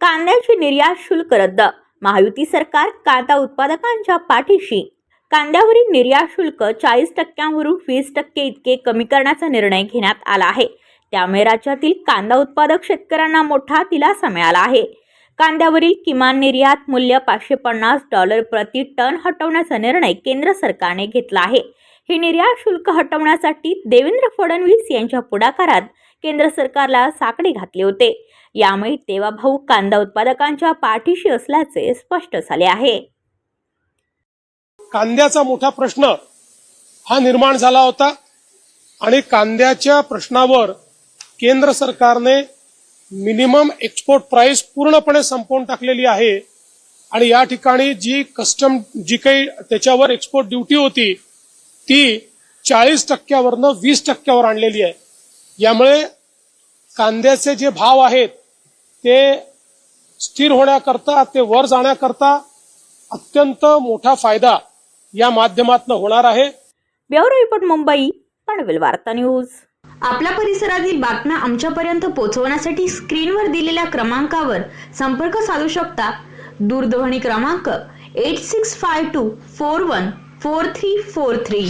कांद्याची निर्यात शुल्क रद्द महायुती सरकार कांदा उत्पादकांच्या पाठीशी. कांद्यावरील निर्यात शुल्क चाळीस टक्क्यांवरून वीस टक्के इतके कमी करण्याचा निर्णय घेण्यात आला आहे. त्यामुळे राज्यातील कांदा उत्पादक शेतकऱ्यांना मोठा दिलासा मिळाला आहे. कांद्यावरील किमान निर्यात मूल्य पाचशे पन्नास डॉलर प्रति टन हटवण्याचा निर्णय केंद्र सरकारने घेतला आहे. हे निर्यात शुल्क हटवण्यासाठी देवेंद्र फडणवीस यांच्या पुढाकारात केंद्र सरकारला साकडे घातले होते. यामुळे तेव्हा भाऊ कांदा उत्पादकांच्या पाठीशी असल्याचे स्पष्ट झाले आहे. कांद्याचा मोठा प्रश्न हा निर्माण झाला होता आणि कांद्याच्या प्रश्नावर केंद्र सरकारने मिनिमम एक्सपोर्ट प्राइस पूर्णपणे संपवून टाकलेली आहे. आणि या ठिकाणी जी कस्टम जी काही त्याच्यावर एक्सपोर्ट ड्युटी होती ती चाळीस टक्क्यावरनं वीस टक्क्यावर आणलेली आहे. यामुळे कांद्याचे जे भाव आहेत ते स्थिर होण्याकरता ते वर जाण्याकरता अत्यंत मोठा फायदा या माध्यमातून होणार आहे. ब्युरो रिपोर्ट मुंबई पनवेल वार्ता न्यूज. आपल्या परिसरातील बातम्या आमच्यापर्यंत पोहोचवण्यासाठी स्क्रीनवर दिलेल्या क्रमांकावर संपर्क साधू शकता. दूरध्वनी क्रमांक eight six five two four one four three four three